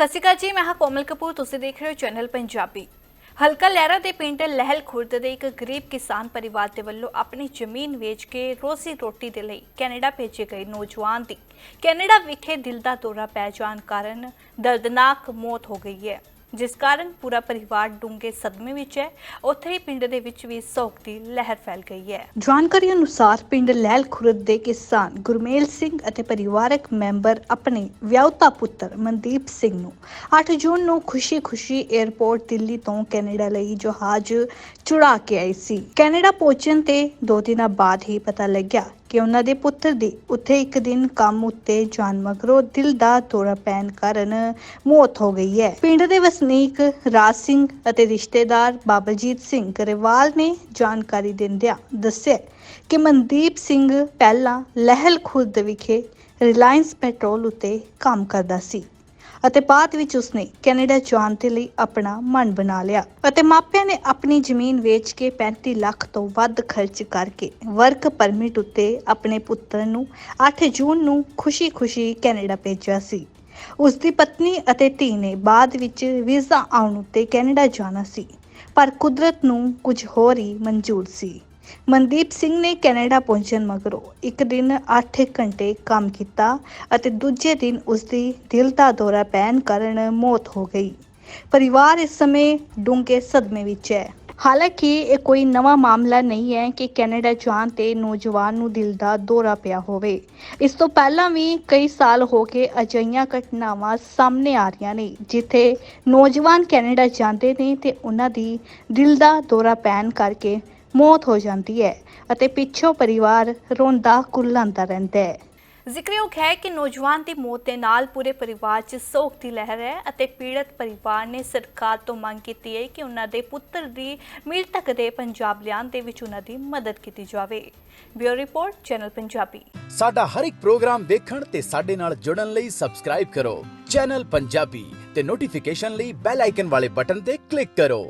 ਸਤਿ ਸ਼੍ਰੀ ਅਕਾਲ ਜੀ, ਮੈਂ ਹਾਂ ਕੋਮਲ ਕਪੂਰ, ਤੁਸੀਂ ਦੇਖ ਰਹੇ ਹੋ ਚੈਨਲ ਪੰਜਾਬੀ। ਹਲਕਾ ਲਹਿਰਾ ਦੇ ਪਿੰਡ ਲਹਿਲ ਖੁਰਦ ਦੇ ਇੱਕ ਗਰੀਬ ਕਿਸਾਨ ਪਰਿਵਾਰ ਦੇ ਵੱਲੋਂ ਆਪਣੀ ਜ਼ਮੀਨ ਵੇਚ ਕੇ ਰੋਜ਼ੀ ਰੋਟੀ ਦੇ ਲਈ ਕੈਨੇਡਾ ਭੇਜੇ ਗਏ ਨੌਜਵਾਨ ਦੀ। ਕੈਨੇਡਾ ਵਿਖੇ ਦਿਲ ਦਾ ਦੌਰਾ ਪੈ ਜਾਣ ਕਾਰਨ ਦਰਦਨਾਕ ਮੌਤ ਹੋ ਗਈ ਹੈ। ਜਿਸ ਕਾਰਨ ਪੂਰਾ ਪਰਿਵਾਰ ਡੂੰਘੇ ਸਦਮੇ ਵਿੱਚ ਹੈ। ਉੱਥੇ ਹੀ ਪਿੰਡ ਦੇ ਵਿੱਚ ਵੀ ਸੋਗ ਦੀ ਲਹਿਰ ਫੈਲ ਗਈ ਹੈ। ਜਾਣਕਾਰੀ ਅਨੁਸਾਰ ਪਿੰਡ ਲਹਿਲ ਖੁਰਦ ਦੇ ਕਿਸਾਨ ਗੁਰਮੇਲ ਸਿੰਘ ਅਤੇ ਪਰਿਵਾਰਕ ਮੈਂਬਰ ਆਪਣੇ ਵਿਆਹੁਤਾ ਪੁੱਤਰ ਮਨਦੀਪ ਸਿੰਘ ਨੂੰ 8 ਜੂਨ ਨੂੰ ਖੁਸ਼ੀ-ਖੁਸ਼ੀ 에ਅਰਪੋਰਟ ਦਿੱਲੀ ਤੋਂ ਕੈਨੇਡਾ ਲਈ ਜਹਾਜ਼ ਚੁੜਾ ਕੇ ਆਈ ਸੀ। ਕੈਨੇਡਾ ਪਹੁੰਚਣ ਤੇ ਦੋ ਦਿਨਾਂ ਬਾਅਦ ਹੀ ਪਤਾ ਲੱਗਿਆ ਕਿ ਉਹਨਾਂ ਦੇ ਪੁੱਤਰ ਦੀ ਉੱਥੇ ਇੱਕ ਦਿਨ ਕੰਮ ਉੱਤੇ ਜਾਣ ਮਗਰੋਂ ਦਿਲ ਦਾ ਦੌਰਾ ਪੈਣ ਕਾਰਨ ਮੌਤ ਹੋ ਗਈ ਹੈ। ਪਿੰਡ ਦੇ ਵਸਨੀਕ ਰਾਜ ਸਿੰਘ ਅਤੇ ਰਿਸ਼ਤੇਦਾਰ ਬਾਬਾਜੀਤ ਸਿੰਘ ਗਰੇਵਾਲ ਨੇ ਜਾਣਕਾਰੀ ਦਿੰਦਿਆਂ ਦੱਸਿਆ ਕਿ ਮਨਦੀਪ ਸਿੰਘ ਪਹਿਲਾਂ ਲਹਿਲ ਖੁਰਦ ਵਿਖੇ ਰਿਲਾਇੰਸ ਪੈਟਰੋਲ ਉੱਤੇ ਕੰਮ ਕਰਦਾ ਸੀ। ਅਤੇ ਬਾਅਦ ਵਿੱਚ ਉਸਨੇ ਕੈਨੇਡਾ ਜਾਣ ਦੇ ਲਈ ਆਪਣਾ ਮਨ ਬਣਾ ਲਿਆ ਅਤੇ ਮਾਪਿਆਂ ਨੇ ਆਪਣੀ ਜ਼ਮੀਨ ਵੇਚ ਕੇ 35 ਲੱਖ ਤੋਂ ਵੱਧ ਖਰਚ ਕਰਕੇ ਵਰਕ ਪਰਮਿਟ ਉੱਤੇ ਆਪਣੇ ਪੁੱਤਰ ਨੂੰ 8 ਜੂਨ ਨੂੰ ਖੁਸ਼ੀ-ਖੁਸ਼ੀ ਕੈਨੇਡਾ ਭੇਜਿਆ ਸੀ। ਉਸ ਦੀ ਪਤਨੀ ਅਤੇ ਧੀ ਨੇ ਬਾਅਦ ਵਿੱਚ ਵੀਜ਼ਾ ਆਉਣ ਉੱਤੇ ਕੈਨੇਡਾ ਜਾਣਾ ਸੀ, ਪਰ ਕੁਦਰਤ ਨੂੰ ਕੁਝ ਹੋਰ ਹੀ ਮਨਜ਼ੂਰ ਸੀ। ਮਨਦੀਪ ਸਿੰਘ ਨੇ ਕੈਨੇਡਾ ਪਹੁੰਚਣ ਮਗਰੋਂ ਇੱਕ ਦਿਨ 8 ਘੰਟੇ ਕੰਮ ਕੀਤਾ ਅਤੇ ਦੂਜੇ ਦਿਨ ਉਸ ਦੀ ਦਿਲ ਦਾ ਦੌਰਾ ਪੈਣ ਕਾਰਨ ਮੌਤ ਹੋ ਗਈ। ਪਰਿਵਾਰ ਇਸ ਸਮੇਂ ਡੂੰਘੇ ਸਦਮੇ ਵਿੱਚ ਹੈ। ਹਾਲਾਂਕਿ ਇਹ ਕੋਈ ਨਵਾਂ ਮਾਮਲਾ ਨਹੀਂ ਹੈ ਕਿ ਕੈਨੇਡਾ ਜਾਣ ਤੇ ਨੌਜਵਾਨ ਨੂੰ ਦਿਲ ਦਾ ਦੌਰਾ ਪਿਆ ਹੋਵੇ। ਇਸ ਤੋਂ ਪਹਿਲਾਂ ਵੀ ਕਈ ਸਾਲ ਹੋ ਕੇ ਅਜਿਹੀਆਂ ਘਟਨਾਵਾਂ ਸਾਹਮਣੇ ਆ ਰਹੀਆਂ ਨੇ, ਜਿੱਥੇ ਨੌਜਵਾਨ ਕੈਨੇਡਾ ਜਾਂਦੇ ਨੇ ਤੇ ਉਹਨਾਂ ਦੀ ਦਿਲ ਦਾ ਦੌਰਾ ਪੈਣ ਕਰਕੇ ਮੌਤ ਹੋ ਜਾਂਦੀ ਹੈ ਅਤੇ ਪਿੱਛੋਂ ਪਰਿਵਾਰ ਰੋਂਦਾ ਕੁੱਲਾਂਦਾ ਰਹਿੰਦਾ ਹੈ। ਜ਼ਿਕਰਯੋਗ ਹੈ ਕਿ ਨੌਜਵਾਨ ਦੀ ਮੌਤ ਦੇ ਨਾਲ ਪੂਰੇ ਪਰਿਵਾਰ 'ਚ ਸੋਗ ਦੀ ਲਹਿਰ ਹੈ ਅਤੇ ਪੀੜਤ ਪਰਿਵਾਰ ਨੇ ਸਰਕਾਰ ਤੋਂ ਮੰਗ ਕੀਤੀ ਹੈ ਕਿ ਉਹਨਾਂ ਦੇ ਪੁੱਤਰ ਦੀ ਮ੍ਰਿਤਕ ਦੇ ਪੰਜਾਬ ਲਿਆਉਣ ਦੇ ਵਿੱਚ ਉਹਨਾਂ ਦੀ ਮਦਦ ਕੀਤੀ ਜਾਵੇ। Bureau report channel Punjabi. ਸਾਡਾ ਹਰ ਇੱਕ ਪ੍ਰੋਗਰਾਮ ਦੇਖਣ ਤੇ ਸਾਡੇ ਨਾਲ ਜੁੜਨ ਲਈ ਸਬਸਕ੍ਰਾਈਬ ਕਰੋ। ਚੈਨਲ ਪੰਜਾਬੀ ਤੇ ਨੋਟੀਫਿਕੇਸ਼ਨ ਲਈ ਬੈਲ ਆਈਕਨ ਵਾਲੇ ਬਟਨ ਤੇ ਕਲਿੱਕ ਕਰੋ।